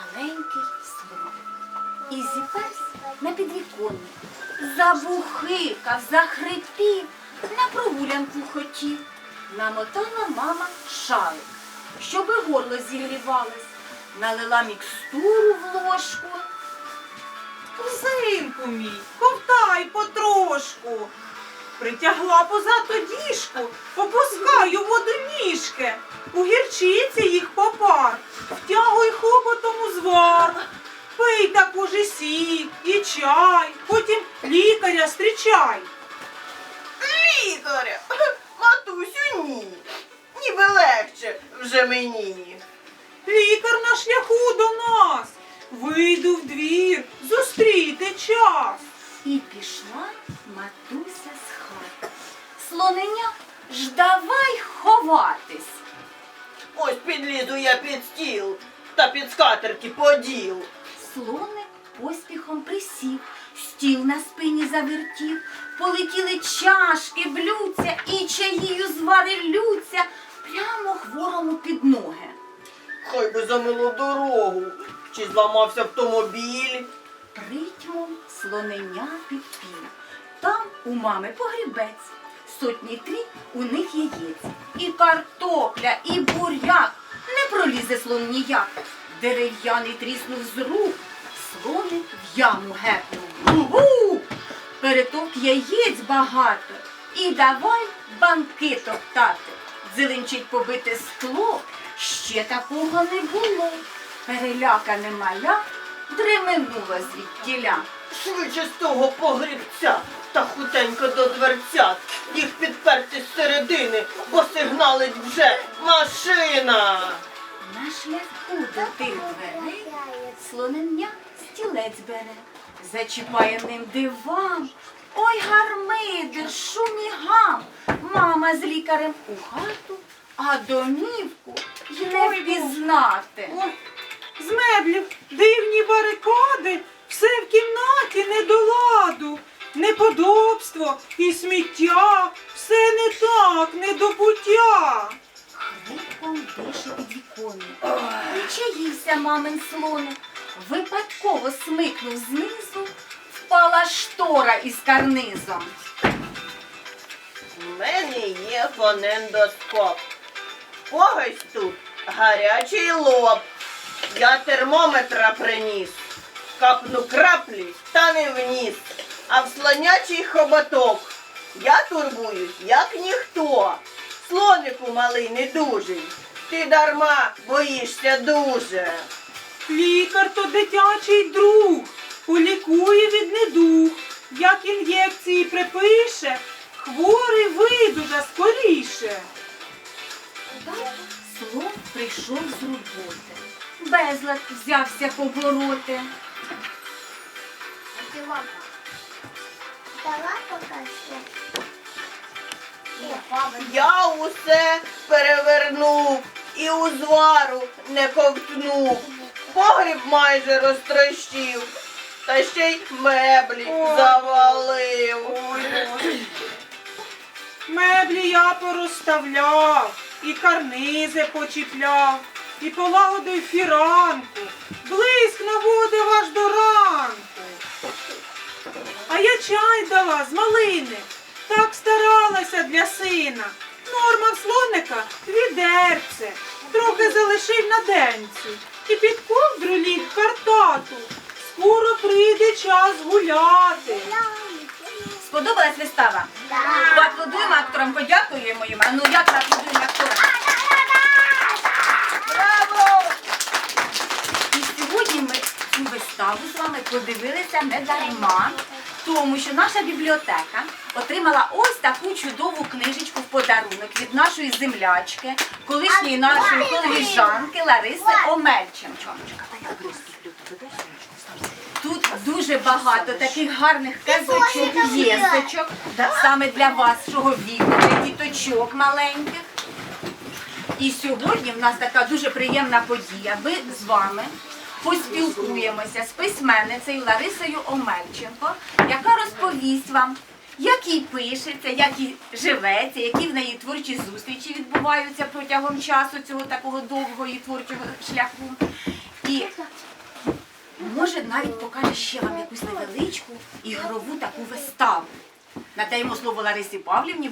маленький слон. І зіпевсь на підвіконні. Забухикав, захрипів, на прогулянку хотів. Намотала мама шалик, щоби горло зігрівалось. Налила мікстуру в ложку. Синку мій, ковтай потрошку. Притягла позаду діжку, опускаю воду ніжки. У гірчиці їх попар, лікаря зустрічай. Лікаря, матусю, ні. Ніби легше вже мені. Лікар на шляху до нас. Вийду в двір, зустріти час. І пішла матуся з хати. Слоненя ж давай ховатись. Ось підлізу я під стіл та під скатерті поділ. Слоник поспіхом присів, стіл на спині завертів, полетіли чашки, блюдця і чаїю зварилються прямо хворому під ноги. Хай би замило дорогу. Чи зламався автомобіль? Притьмом слоненя підпів. Там у мами погрібець, сотні три у них яєць. І картопля, і буряк. Не пролізе слон ніяк. Дерев'яний тріснув з рук, слоник в яму гепнув. Гу! Перетовк яєць багато. І давай банки топтати. Дзеленчить побите скло, ще такого не було. Перелякане маля дременуло звідтіля. Швидше з того погрібця та хутенько до дверцят. Їх підперти з середини, бо сигналить вже машина. На шляху до тих дверей слонення стілець бере, зачіпає ним диван. Ой, гармидер, шум і гам. Мама з лікарем у хату, а домівку й не впізнати. З меблів дивні барикади, все в кімнаті не до ладу. Неподобство і сміття, все не так, не до пуття. Хрипом дише під віконня. Причаївся мамин слоник. Випадково смикнув знизу, впала штора із карнизом. У мене є фонендоскоп. Когось тут гарячий лоб. Я термометра приніс. Капну краплі та не вніс. А в слонячий хоботок я турбуюсь, як ніхто. Слонику малий недужий. Ти дарма боїшся дуже. Лікар то дитячий друг, полікує від недуг. Як ін'єкції припише, хворий видужа скоріше. Слон прийшов з роботи. Безлад взявся побороти. Давай покажи. Я усе перевернув і узвару не ковтнув. Погріб майже розтрощив, та ще й меблі завалив. Меблі я порозставляв, і карнизи почіпляв, і полагодив фіранку, блиск наводив аж до ранку. А я чай дала з малини, так старалася для сина. Норма в слоника відерце, трохи залишив на денці, і під ковдру ліг картату. Скоро прийде час гуляти. Сподобалась вистава? Поаплодуємо акторам, подякуємо їм. А ну як поаплодуємо акторам? Браво! І сьогодні ми цю виставу з вами подивилися не дарма, тому що наша бібліотека отримала ось таку чудову книжечку в подарунок від нашої землячки, колишньої нашої колежанки Лариси Омельченко. Тут дуже багато таких гарних казочок, п'єсочок, саме для вашого віку, для діточок маленьких. І сьогодні в нас така дуже приємна подія. Ми з вами поспілкуємося з письменницею Ларисою Омельченко, яка розповість вам, як їй пишеться, як їй живеться, які в неї творчі зустрічі відбуваються протягом часу цього такого довгого і творчого шляху. І може, навіть покаже ще вам якусь невеличку ігрову таку виставу. Надаємо слово Ларисі Павлівні.